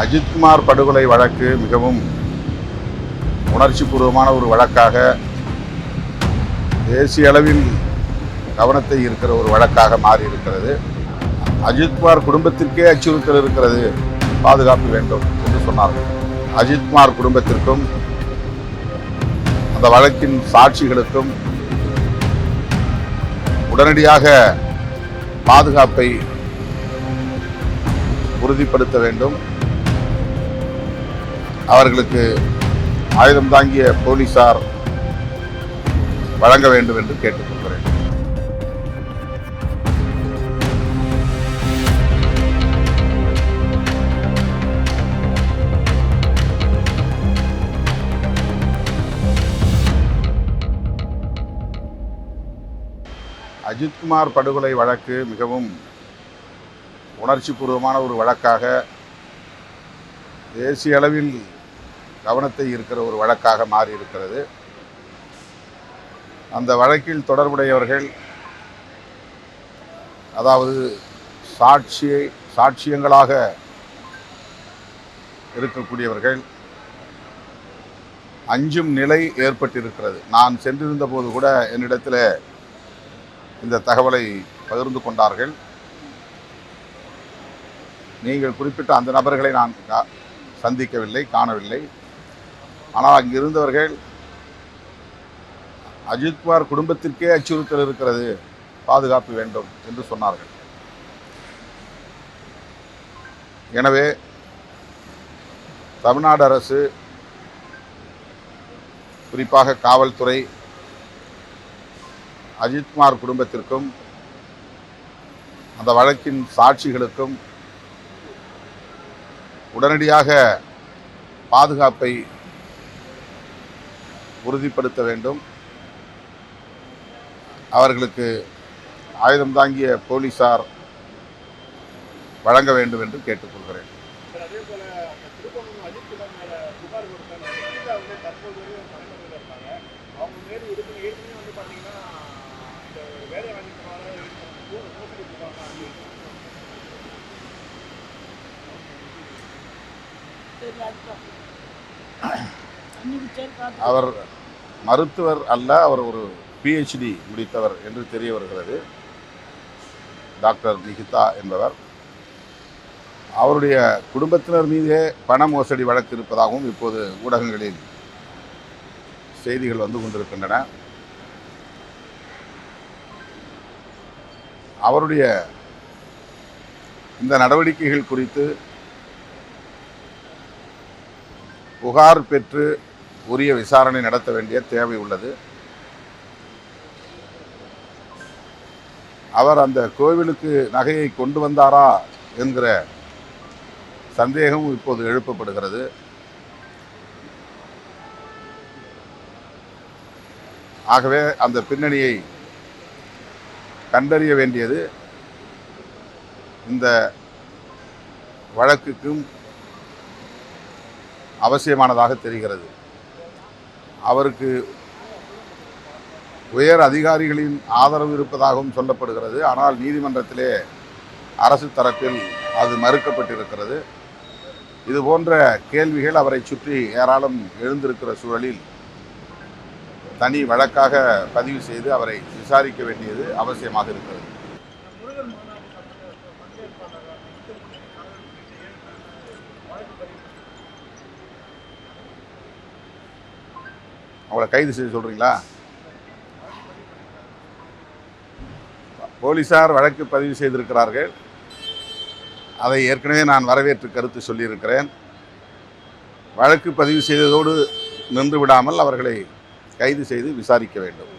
அஜித்குமார் படுகொலை வழக்கு மிகவும் உணர்ச்சிபூர்வமான ஒரு வழக்காக தேசிய அளவில் கவனத்தை இருக்கிற ஒரு வழக்காக மாறி இருக்கிறது அஜித்குமார் குடும்பத்திற்கே அச்சுறுத்தல் இருக்கிறது. பாதுகாப்பு வேண்டும் என்று சொன்னார்கள் அஜித்குமார் குடும்பத்திற்கும் அந்த வழக்கின் சாட்சிகளுக்கும் உடனடியாக பாதுகாப்பை உறுதிப்படுத்த வேண்டும். அவர்களுக்கு ஆயுதம் தாங்கிய போலீசார் வழங்க வேண்டும் என்று கேட்டுக்கொள்கிறேன். அஜித்குமார் படுகொலை வழக்கு மிகவும் உணர்ச்சிபூர்வமான ஒரு வழக்காக தேசிய அளவில் கவனத்தை இருக்கிற ஒரு வழக்காக மாறி இருக்கிறது அந்த வழக்கில் தொடர்புடையவர்கள் அதாவது சாட்சியை சாட்சியங்களாக இருக்கக்கூடியவர்கள் அஞ்சும் நிலை ஏற்பட்டிருக்கிறது. நான் சென்றிருந்த போது கூட என்னிடத்தில் இந்த தகவலை பகிர்ந்து கொண்டார்கள். நீங்கள் குறிப்பிட்ட அந்த நபர்களை நான் கா- சந்திக்கவில்லை காணவில்லை. ஆனால் அங்கிருந்தவர்கள் அஜித்குமார் குடும்பத்திற்கே அச்சுறுத்தல் இருக்கிறது. பாதுகாப்பு வேண்டும் என்று சொன்னார்கள். எனவே தமிழ்நாடு அரசு குறிப்பாக காவல்துறை அஜித்குமார் குடும்பத்திற்கும் அந்த வழக்கின் சாட்சிகளுக்கும் உடனடியாக பாதுகாப்பை உறுதிப்படுத்த வேண்டும். அவர்களுக்கு ஆயுதம் தாங்கிய போலீசார் வழங்க வேண்டும் என்று கேட்டுக்கொள்கிறேன். அவர் மருத்துவர் அல்ல அவர் ஒரு பிஹெச்டி முடித்தவர் என்று தெரிய வருகிறது டாக்டர் நிகிதா என்பவர். அவருடைய குடும்பத்தினர் மீதே பண மோசடி வழக்கு இருப்பதாகவும் இப்போது ஊடகங்களில் செய்திகள் வந்து கொண்டிருக்கின்றன. அவருடைய இந்த நடவடிக்கைகள் குறித்து புகார் பெற்று உரிய விசாரணை நடத்த வேண்டிய தேவை உள்ளது. அவர் அந்த கோவிலுக்கு நகையை கொண்டு வந்தாரா என்கிற சந்தேகம் இப்போது எழுப்பப்படுகிறது. ஆகவே அந்த பின்னணியை கண்டறிய வேண்டியது இந்த வழக்குக்கும் அவசியமானதாக தெரிகிறது. அவருக்கு உயர் அதிகாரிகளின் ஆதரவு இருப்பதாகவும் சொல்லப்படுகிறது. ஆனால் நீதிமன்றத்திலே அரசு தரப்பில் அது மறுக்கப்பட்டிருக்கிறது. இது போன்ற கேள்விகள் அவரை சுற்றி ஏராளம் எழுந்திருக்கிற சூழலில் தனி வழக்காக பதிவு செய்து அவரை விசாரிக்க வேண்டியது அவசியமாக இருக்கிறது. அவளை கைது செய்து சொல்கிறீங்களா போலீஸார் வழக்கு பதிவு செய்திருக்கிறார்கள். அதை ஏற்கனவே நான் வரவேற்று கருத்து சொல்லியிருக்கிறேன். வழக்கு பதிவு செய்ததோடு நின்று விடாமல் அவர்களை கைது செய்து விசாரிக்க வேண்டும்.